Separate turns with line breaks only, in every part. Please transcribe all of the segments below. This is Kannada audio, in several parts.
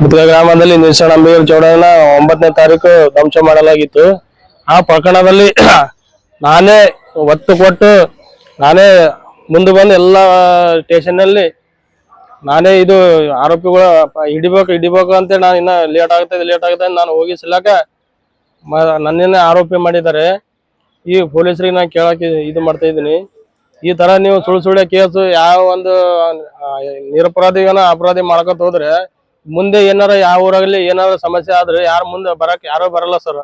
ಮುದ್ಗ ಗ್ರಾಮದಲ್ಲಿ ನಿಲ್ಸಣ ಅಂಬೇಗರ್ ಚೌಡನ ಒಂಬತ್ತನೇ ತಾರೀಕು ಧ್ವಂಸ ಮಾಡಲಾಗಿತ್ತು. ಆ ಪ್ರಕರಣದಲ್ಲಿ ನಾನೇ ಒತ್ತು ಕೊಟ್ಟು ನಾನೇ ಮುಂದೆ ಬಂದು ಎಲ್ಲ ಸ್ಟೇಷನ್ನಲ್ಲಿ ನಾನೇ ಇದು ಆರೋಪಿಗಳು ಹಿಡಿಬೇಕು ಹಿಡಿಬೇಕು ಅಂತ ನಾನು ಇನ್ನ ಲೇಟ್ ಆಗುತ್ತೆ ಲೇಟ್ ಆಗುತ್ತೆ ನಾನು ಹೋಗಿ ಸಿಲಾಕ ನನ್ನನ್ನೇ ನನ್ನೇ ಆರೋಪಿ ಮಾಡಿದ್ದಾರೆ. ಈ ಪೊಲೀಸರಿಗೆ ನಾನು ಕೇಳಕ್ಕೆ ಇದು ಮಾಡ್ತಾ ಇದ್ದೀನಿ. ಈ ತರ ನೀವು ಸುಳ್ಳು ಸುಳ್ಳೆ ಕೇಸು ಯಾವ ಒಂದು ನಿರಪರಾಧಿಗನ ಅಪರಾಧಿ ಮಾಡ್ಕೊತ ಹೋದ್ರೆ ಮುಂದೆ ಏನಾರ ಯಾವ ಊರಾಗಲಿ ಏನಾರ ಸಮಸ್ಯೆ ಆದ್ರೆ ಯಾರ ಮುಂದೆ ಬರಕ್ ಯಾರೋ ಬರಲ್ಲ ಸರ್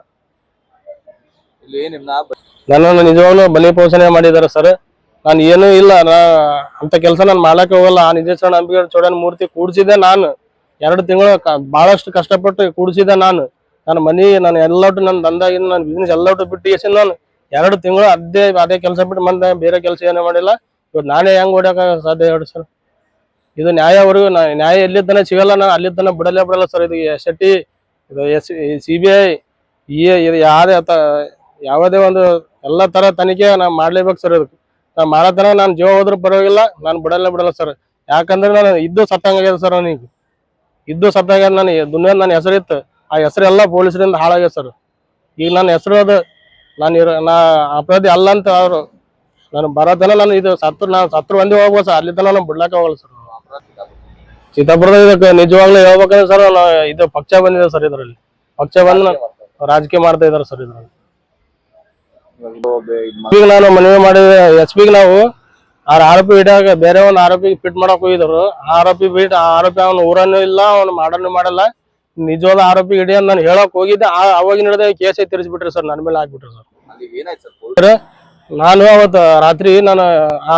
ನನ್ನನ್ನು ನಿಜವಾಗ್ಲೂ ಬಲಿ ಪೋಷಣೆ ಮಾಡಿದಾರೆ ಸರ್ ನಾನು ಏನೂ ಇಲ್ಲ ನಾ ಅಂತ ಕೆಲಸ ನಾನು ಮಾಡಕ್ ಹೋಗಲ್ಲ. ಆ ನಿಜೇಶ್ವರ ಅಂಬಿಗರ ಚೌಡನ್ ಮೂರ್ತಿ ಕೂಡ್ಸಿದೆ ನಾನು. ಎರಡು ತಿಂಗಳು ಬಹಳಷ್ಟು ಕಷ್ಟಪಟ್ಟು ಕೂಡ್ಸಿದೆ ನಾನು. ನನ್ನ ಮನಿ ನಾನು ಎಲ್ಲಟು ನನ್ನ ದಂದಾಗಿನ ನನ್ನ ಬಿಸ್ನೆಸ್ ಎಲ್ಲಟು ಬಿಟ್ಟು ಎಸಿನ ನಾನು. ಎರಡು ತಿಂಗಳು ಅದೇ ಅದೇ ಕೆಲಸ ಬಿಟ್ಟು ಮಂದೆ ಬೇರೆ ಕೆಲಸ ಏನೂ ಮಾಡಿಲ್ಲ. ಇವತ್ತು ನಾನೇ ಹೆಂಗ್ ಓಡಾಕ ಸಾಧ್ಯ ಹೇಳಿ ಸರ್ ಇದು ನ್ಯಾಯವರೆಗೂ ನ್ಯಾಯ ಎಲ್ಲಿದ್ದಾನೆ ಸಿಗಲ್ಲ ನಾನು ಅಲ್ಲಿದ್ದಾನೆ ಬಿಡಲೇ ಬಿಡಲ್ಲ ಸರ್ ಇದು ಎಸ್ ಟಿ, ಇದು ಎಸ್ ಸಿ ಬಿ ಐ, ಈ ಇದು ಅಥ ಯಾವುದೇ ಒಂದು ಎಲ್ಲ ತರ ತನಿಖೆ ನಾನು ಮಾಡಲೇಬೇಕು ಸರ್ ಇದಕ್ಕೆ ನಾನು ಮಾಡೋ ತನಕ ನಾನು ಜೀವ ಹೋದ್ರೂ ಪರವಾಗಿಲ್ಲ, ನಾನು ಬಿಡಲ್ಲ ಬಿಡಲ್ಲ ಸರ್. ಯಾಕಂದ್ರೆ ನಾನು ಇದ್ದು ಸತ್ತಂಗಾಗ್ಯದ ಸರ್ ನನಗೆ ಇದ್ದು ಸತ್ತಂಗಾಗ್ಯದ ನಾನು, ದುನಿಯಾ ನನ್ನ ಹೆಸರಿತ್ತು ಆ ಹೆಸರೆಲ್ಲ ಪೊಲೀಸರಿಂದ ಹಾಳಾಗ್ಯದ ಸರ್. ಈಗ ನನ್ನ ಹೆಸರು ಅದು. ನಾನು ಇರೋ ನಾ ಅಪರಾಧಿ ಅಲ್ಲ ಅಂತ ಅವರು ನಾನು ಬರೋ ತನಕ ನಾನು ಇದು ಸತ್ರು ನಾನು ಸತ್ರು ಒಂದೇ ಹೋಗ್ಬೋದು ಸರ್. ಅಲ್ಲಿ ತನಕ ನಾನು ಬಿಡ್ಲಾಕೆ ಹೋಗಲ್ಲ ಸರ್. ಚಿತ್ತಾಪುರದ ಇದಕ್ಕೆ ನಿಜವಾಗ್ಲೂ ಹೇಳ್ಬೇಕಂದ್ರೆ ಸರ್ ಇದು ಪಕ್ಷ ಬಂದಿದೆ ಸರ್ ಇದರಲ್ಲಿ. ಪಕ್ಷ ಬಂದ ರಾಜಕೀಯ ಮಾಡ್ತಾ ಇದಾರೆ ಸರ್ ಇದರಲ್ಲಿ. ಈಗ ನಾನು ಮನವಿ ಮಾಡಿದ. ಎಸ್ ಪಿಗೆ ನಾವು ಆ ಆರೋಪಿ ಹಿಡಿಯಾಗ ಬೇರೆ ಒಂದು ಆರೋಪಿ ಫಿಟ್ ಮಾಡಕ್ ಹೋಗಿದ್ರು ಆ ಆರೋಪಿ ಬಿಟ್ ಆ ಆರೋಪಿ ಅವನು ಊರನ್ನು ಇಲ್ಲ ಅವನು ಮಾಡನ್ನು ಮಾಡಲ್ಲ. ನಿಜವಾದ ಆರೋಪಿ ಹಿಡಿಯ ನಾನು ಹೇಳಕ್ ಹೋಗಿದ್ದೆ. ಅವಾಗಿನ ಹಿಡಿದ ಕೇಸೇ ತಿರ್ಸ್ಬಿಟ್ರಿ ಸರ್ ನನ್ನ ಮೇಲೆ ಹಾಕ್ಬಿಟ್ರಿ ಸರ್ ನಾನು ಅವತ್ತು ರಾತ್ರಿ ನಾನು ಆ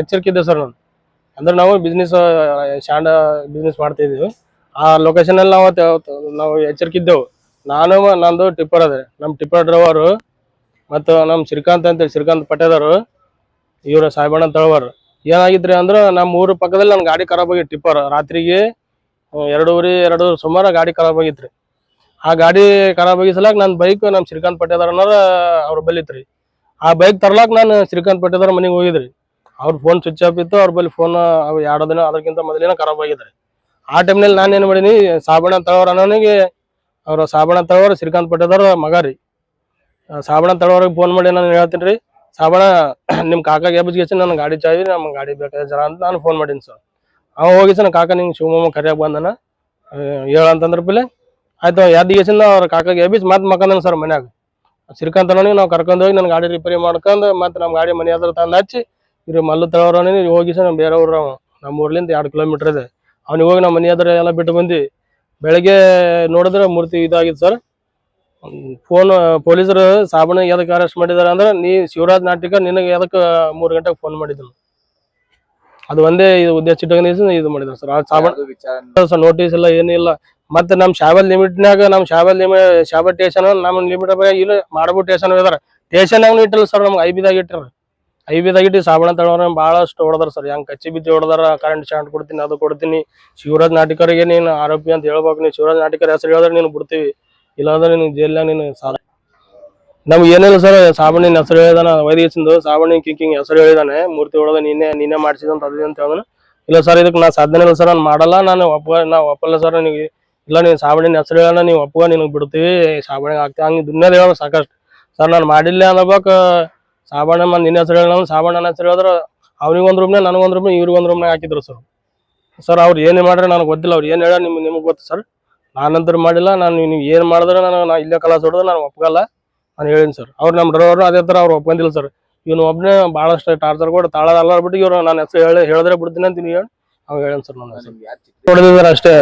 ಎಚ್ಚರಿಕೆ ಇದ್ದೆ ಸರ್ ನಾನು. ಅಂದ್ರೆ ನಾವು ಬಿಸ್ನೆಸ್ ಶಾಂಡ ಬಿಸ್ನೆಸ್ ಮಾಡ್ತಾ ಇದೀವಿ ಆ ಲೊಕೇಶನ್ ಅಲ್ಲಿ ನಾವು ನಾವು ಎಚ್ಚರಿಕೆ ಇದ್ದೇವು. ನಾನು, ನಂದು ಟಿಪ್ಪರ್ ಅದೇ ನಮ್ಮ ಟಿಪ್ಪರ್ ಡ್ರೈವರು ಮತ್ತು ನಮ್ಮ ಶ್ರೀಕಾಂತ್ ಅಂತೇಳಿ ಶ್ರೀಕಾಂತ್ ಪಟೇದಾರು ಇವರು ಸಾಹೇಬಣ್ಣ ತಳವಾರ ಏನಾಗಿದ್ರಿ ಅಂದ್ರೆ ನಮ್ಮ ಊರ ಪಕ್ಕದಲ್ಲಿ ನನ್ನ ಗಾಡಿ ಖರಾಬ್ ಆಗಿತ್ತು ಟಿಪ್ಪರ್ ರಾತ್ರಿಗೆ ಎರಡೂವರೆ, ಎರಡು ಸುಮಾರು ಗಾಡಿ ಖರಾಬ್ ಆಗಿತ್ರಿ ಆ ಗಾಡಿ ಖರಾಬ್ ಆಗಿಸಲಾಕ ಸಲಕ್ ನನ್ನ ಬೈಕ್ ನಮ್ಮ ಶ್ರೀಕಾಂತ್ ಪಟೇದರ್ ಅನ್ನೋರು ಅವ್ರ ಬಲ್ಲಿತ್ರಿ ಆ ಬೈಕ್ ತರ್ಲಾಕ್ ನಾನು ಶ್ರೀಕಾಂತ್ ಪಟೇದಾರ ಮನೆಗೆ ಹೋಗಿದ್ರಿ ಅವ್ರ ಫೋನ್ ಸ್ವಿಚ್ ಆಫ್ ಇತ್ತು, ಅವ್ರ ಬಳಿ ಫೋನ್ ಅವು ಎರಡು ದಿನ ಅದಕ್ಕಿಂತ ಮೊದಲಿನ ಖರಾಬ್ ಆಗಿದ್ದಾರೆ ಆ ಟೈಮ್ನಲ್ಲಿ ನಾನು ಏನು ಮಾಡೀನಿ ಸಾಬಣ ತಳವರ ಅನ್ನೋನಿಗೆ, ಅವ್ರ ಸಾಬಣ ತಳವರು ಶ್ರೀಕಾಂತ್ ಪಟ್ಟದವ್ರ ಮಗ ರೀ. ಸಾಬಣ ತಳವರಿಗೆ ಫೋನ್ ಮಾಡಿ ನಾನು ಹೇಳ್ತೀನಿ ರೀ ಸಾಬಣ ನಿಮ್ಮ ಕಾಕ ಎಬ್ಬಿಸ್ಗೆಸಿ ನನ್ನ ಗಾಡಿ ಚಾಯಿ ನಮ್ಮ ಗಾಡಿ ಬೇಕಾದ ಜನ ಅಂತ ನಾನು ಫೋನ್ ಮಾಡೀನಿ ಸರ್. ಅವ ಹೋಗಿ ಸರ್, ಕಾಕ ನಿಂಗೆ ಶಿವಮೊಗ್ಗ ಕರಿಯಾಗ ಬಂದನ ಹೇಳಂತಂದ್ರ ಪಿಲೆ. ಆಯ್ತು ಎದ್ದಿಗೆಸಿಂದ ಅವ್ರ ಕಾಕ ಎಬ್ಬಿಸಿ ಮತ್ತೆ ಮಕ್ಕಂದನ ಸರ್ ಮನ್ಯಾಗ. ಶ್ರೀಕಾಂತ್ ಅನ್ನೋನಿಗೆ ನಾವು ಕರ್ಕೊಂಡು ಹೋಗಿ ನನ್ನ ಗಾಡಿ ರಿಪೇರಿ ಮಾಡ್ಕೊಂಡು, ಮತ್ತೆ ನಮ್ಮ ಗಾಡಿ ಮನೆ ಹತ್ರ ತಂದು ಹಚ್ಚಿ ಇವ್ರು ಮಲ್ಲು ತಳವ್ರವನೇ ಹೋಗಿ ಸರ್ ಬೇರೆ ಊರ ಅವ ನಮ್ಮ ಊರ್ಲಿಂದ ಎರಡು ಕಿಲೋಮೀಟರ್ ಇದೆ. ಅವ್ನಿಗೆ ಹೋಗಿ ನಮ್ಮ ಮನೆ ಹತ್ರ ಎಲ್ಲ ಬಿಟ್ಟು ಬಂದು. ಬೆಳಗ್ಗೆ ನೋಡಿದ್ರೆ ಮೂರ್ತಿ ಇದಾಗಿತ್ತು ಸರ್. ಫೋನ್ ಪೊಲೀಸರು ಸಾಬಣ್ಣ ಎದಕ್ಕೆ ಅರೆಸ್ಟ್ ಮಾಡಿದಾರೆ ಅಂದ್ರೆ ನೀ ಶಿವರಾಜ್ ನಾಟಿಕ ನಿನಗೆ ಎದಕ್ಕೆ ಮೂರು ಗಂಟೆಗೆ ಫೋನ್ ಮಾಡಿದ್ರು ಅದು ಒಂದೇ ಇದು ಉದ್ದೇಶ ಇಟ್ಕೊಂಡು ಇದು ಮಾಡಿದ್ರು ಸರ್. ಆ ಸಾಬಣ್ಣ ಸರ್ ನೋಟಿಸ್ ಇಲ್ಲ. ಏನಿಲ್ಲ ಮತ್ತೆ ನಮ್ಮ ಶಾಬಲ್ ಲಿಮಿಟ್ನಾಗ ನಮ್ಮ ಶಾಬಲ್ ಲಿಮಿಟ್ ಶಾಬಲ್ ಟೇಷನ್ ನಮ್ಮ ಲಿಮಿಟ್ ಇಲ್ಲ ಮಾಡಬೋ ಸ್ಟೇಷನ್ ಇದಾರೆ. ಟೇಷನ್ ಇಟ್ಟಿಲ್ಲ ಸರ್ ನಮ್ಗೆ ಐಬಿದಾಗ ಬಿದಾಗ ಇಟ್ಟಿರ ಐ ಬಿದಾಗ ಇಟ್ಟು ಸಾಬಣ ತಳವ್ರ ಭಾಳಷ್ಟು ಹೊಡೆದಾರ ಸರ್. ಹೆಂಗ್ ಕಚ್ಚಿ ಬಿದ್ದು ಹೊಡೆದಾರ ಕರೆಂಟ್ ಶಾಂಟ್ ಕೊಡ್ತೀನಿ, ಅದು ಕೊಡ್ತೀನಿ. ಶಿವರಾಜ್ ನಾಟಿಕರಿಗೆ ನೀನು ಆರೋಪಿ ಅಂತ ಹೇಳ್ಬೇಕು. ನೀನು ಶಿವರಾಜ್ ನಾಟಿಕರ ಹೆಸರು ಹೇಳಿದ್ರೆ ನೀನು ಬಿಡ್ತೀವಿ. ಇಲ್ಲಾಂದ್ರೆ ನೀನು ಜೈಲ ನೀನು ಸಾಲ. ನಮ್ಗೆ ಏನಿಲ್ಲ ಸರ್, ಸಾಬಣ್ಣಿನ ಹೆಸರು ಹೇಳಿದಾನ ವೈದ್ಯಸಿಂದು ಸಾಬಣ್ಣಿ ಕಿಂಕಿಂಗ್ ಹೆಸರು ಹೇಳಿದಾನೆ. ಮೂರ್ತಿ ಹೊಡೆದ ನೀನೆ ನೀನೆ ಮಾಡಿಸಿದಂತ ಅದೇ ಅಂತ ಹೇಳಿದ್ರೆ ಇಲ್ಲ ಸರ್ ಇದಕ್ಕೆ ನಾ ಸಾಧನೆ ಇಲ್ಲ ಸರ್, ನಾನು ಮಾಡಲ್ಲ, ನಾನು ಒಪ್ಪ, ನಾ ಒಪ್ಪಲ್ಲ ಸರ್, ನನಗೆ. ಇಲ್ಲ ನೀವು ಸಾಬಣ್ಣಿನ ಹೆಸರು ಹೇಳೋಣ ನೀವು ಒಪ್ಪುವ ನಿನಗೆ ಬಿಡ್ತೀವಿ. ಸಾಬಣ್ಣಿಗೆ ಆಗ್ತೀವಿ ಹಂಗೆ ದುನ್ಯದ ಹೇಳೋ ಸಾಕಷ್ಟು. ಸರ್, ನಾನು ಮಾಡಿಲ್ಲ ಅನ್ನಬೇಕು ಸಾಬಣ್ಣ ಮಂದಿ ನಿನ್ನ ಹೆಸರು ಹೇಳೋಣ, ಸಾಬಣ್ಣನ ಹೆಸರು ಹೇಳಿದ್ರೆ ಅವ್ನಿಗೊಂದು ರೂಮ್ನಾಗ ನನಗೊಂದು ರೂಮ್ನೇ ಇವ್ರಿಗೆ ಒಂದು ರೂಮ್ನಾಗ ಹಾಕಿದ್ರು ಸರ್ ಸರ್ ಅವ್ರು ಏನು ಮಾಡ್ರೆ ನನಗೆ ಗೊತ್ತಿಲ್ಲ, ಅವ್ರು ಏನು ಹೇಳ ನಿಮ್ಗೆ ನಿಮಗೆ ಗೊತ್ತು ಸರ್ ನಾನಂತರ ಮಾಡಿಲ್ಲ, ನಾನು ನೀವು ಏನು ಮಾಡಿದ್ರೆ ನಾನು ನಾ ಇಲ್ಲೇ ಕಲಾಸ ಹೊಡೆದ್ರೆ ನಾನು ಒಪ್ಪಕಲ್ಲ ನಾನು ಹೇಳಿನಿ ಸರ್ ಅವ್ರು ನಮ್ಮ ಡ್ರೈವರ್ನು ಅದೇ ಥರ ಅವ್ರು ಒಪ್ಕೊಂಡಿಲ್ಲ ಸರ್ ಇವನು ಒಬ್ಬನೇ ಭಾಳಷ್ಟು ಟಾರ್ಚರ್ ಕೊಟ್ಟು ತಾಳದಲ್ಲ ಬಿಟ್ಟು ಇವ್ರು ನಾನು ಹೆಸರು ಹೇಳಿ ಹೇಳಿದ್ರೆ ಬಿಡ್ತೀನಿ ಅಂತ ನೀವು ಹೇಳಿ ಅವ್ರು ಹೇಳೇನು ಸರ್ ನನ್ನ ಹೆಸರು. ಅಷ್ಟೇ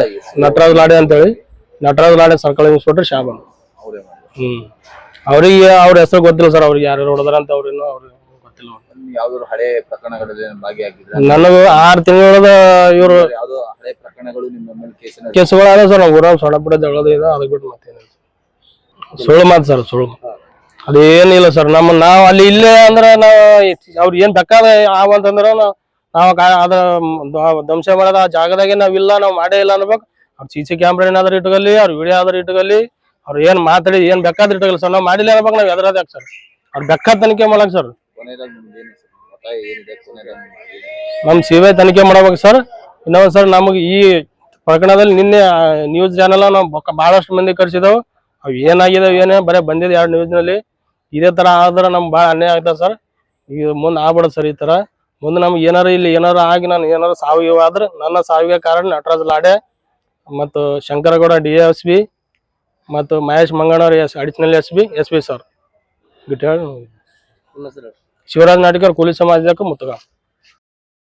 ನಟರಾಜ್ ಲಾಡೆ ಅಂತೇಳಿ. ನಟರಾಜ್ ಲಾಡೆ ಸರ್ಕಲ್ ಇನ್ಸ್ಪೆಕ್ಟರ್ ಶಾಬನ್. ಹ್ಞೂ ಅವ್ರಿಗೆ ಅವ್ರ ಹೆಸರು ಗೊತ್ತಿಲ್ಲ ಸರ್ ಅವ್ರಿಗೆ ಯಾರು ಹೊಡೆದಾರ ಅಂತ ಅವ್ರೇನು ಅವ್ರಿಗೆ ಗೊತ್ತಿಲ್ಲ.
ಯಾವ್ದಾರು ಯಾವ್ದಾದ್ರು ಹಳೆ ಪ್ರಕರಣಗಳಲ್ಲಿ ಭಾಗಿಯಾಗಿದ್ರ?
ನನಗೆ ಆರು ತಿಂಗಳದ ಇವರು
ಯಾವ್ದೋ ಹಳೆ ಪ್ರಕರಣಗಳು ನಿಮ್ಮ ಮೇಲೆ ಕೇಸಿನ
ಕೇಸುಗಳಾದ ಸರ್ ಊರಾಗ ಸೊಣ ಪುಡ ಜಗಳದ ಇದೆ ಅದಕ್ಕೆ ಬಿಟ್ಟು ಮತ್ತೇನಿಲ್ಲ ಸುಳ್ಳು ಮಾತು ಸರ್ ಸುಳ್ಳು ಅದೇನಿಲ್ಲ ಸರ್ ನಮ್ಮ ನಾವು ಅಲ್ಲಿ ಇಲ್ಲೇ ಅಂದ್ರೆ ನಾವು ಅವ್ರು ಏನ್ ಬೇಕಾದ ಆವಂತಂದ್ರೆ ನಾವು ಅದ ಧ್ವ- ಧ್ವಂಸ ಮಾಡೋದ ಆ ಜಾಗದಾಗೆ ನಾವಿಲ್ಲ ನಾವು ಮಾಡೇ ಇಲ್ಲ ಅನ್ಬೇಕು. ಅವ್ರು ಸಿ ಸಿ ಕ್ಯಾಮ್ರಾ ಏನಾದ್ರು ಇಟ್ಕೊಳ್ಳಿ ಅವ್ರ ವಿಡಿಯೋ ಆದ್ರೂ ಇಟ್ಕೊಳ್ಳಿ ಅವ್ರು ಏನ್ ಮಾತಾಡಿ, ಏನ್ ಬೇಕಾದ್ರೆ ಇಟ್ಟಿಲ್ಲ ಸರ್. ನಾವು ಮಾಡಿಲ್ಲ ಅನ್ಬೇಕು ನಾವು ಎದ್ರದ ಯಾಕೆ ಸರ್? ಅವ್ರು ಬೇಕಾದ ತನಿಖೆ ಮಾಡಕ್ ಸರ್.
ನಮ್ ಸಿ
ಬಿ ಐ ತನಿಖೆ ಮಾಡ್ಬೇಕು ಸರ್. ಇನ್ನೊಂದ್ ಸರ್ ನಮಗೆ ಈ ಪ್ರಕರಣದಲ್ಲಿ ನಿನ್ನೆ ನ್ಯೂಸ್ ಚಾನೆಲ್ ನಾವು ಬೊಕ್ಕ- ಬಹಳಷ್ಟು ಮಂದಿ ಕರೆಸಿದವು. ಅವ್ ಏನಾಗಿದಾವ್ ಏನೇ, ಬರೇ ಬಂದಿದೆ ಎರಡು ನ್ಯೂಸ್ನಲ್ಲಿ. ಇದೇ ತರ ಆದ್ರೆ ನಮ್ಗೆ ಭಾಳ ಅನ್ಯಾಯ ಆಗ್ತದೆ ಸರ್. ಈಗ ಮುಂದೆ ಆಗ್ಬಿಡೋದು ಸರ್ ಈ ತರ. ಮುಂದೆ ನಮ್ಗೆ ಏನಾರು ಇಲ್ಲಿ ಏನಾರು ಆಗಿ ನಾನು ಏನಾರ ಸಾವಿಗೆ ಆದ್ರೆ ನನ್ನ ಸಾವಿಗೆ ಕಾರಣ ನಟರಾಜ್ ಲಾಡೆ ಮತ್ತು ಶಂಕರಗೌಡ ಡಿ ಎಸ್ ಬಿ ಮತ್ತು Mahesh ಮಂಗಣ್ಣವ್ರ S additional S B S B sir ಗಿಟ್ಟ Shivraj Natikar ಕೂಲಿ ಸಮಾಜಕ್ಕೆ ಮುತ್ತಗ.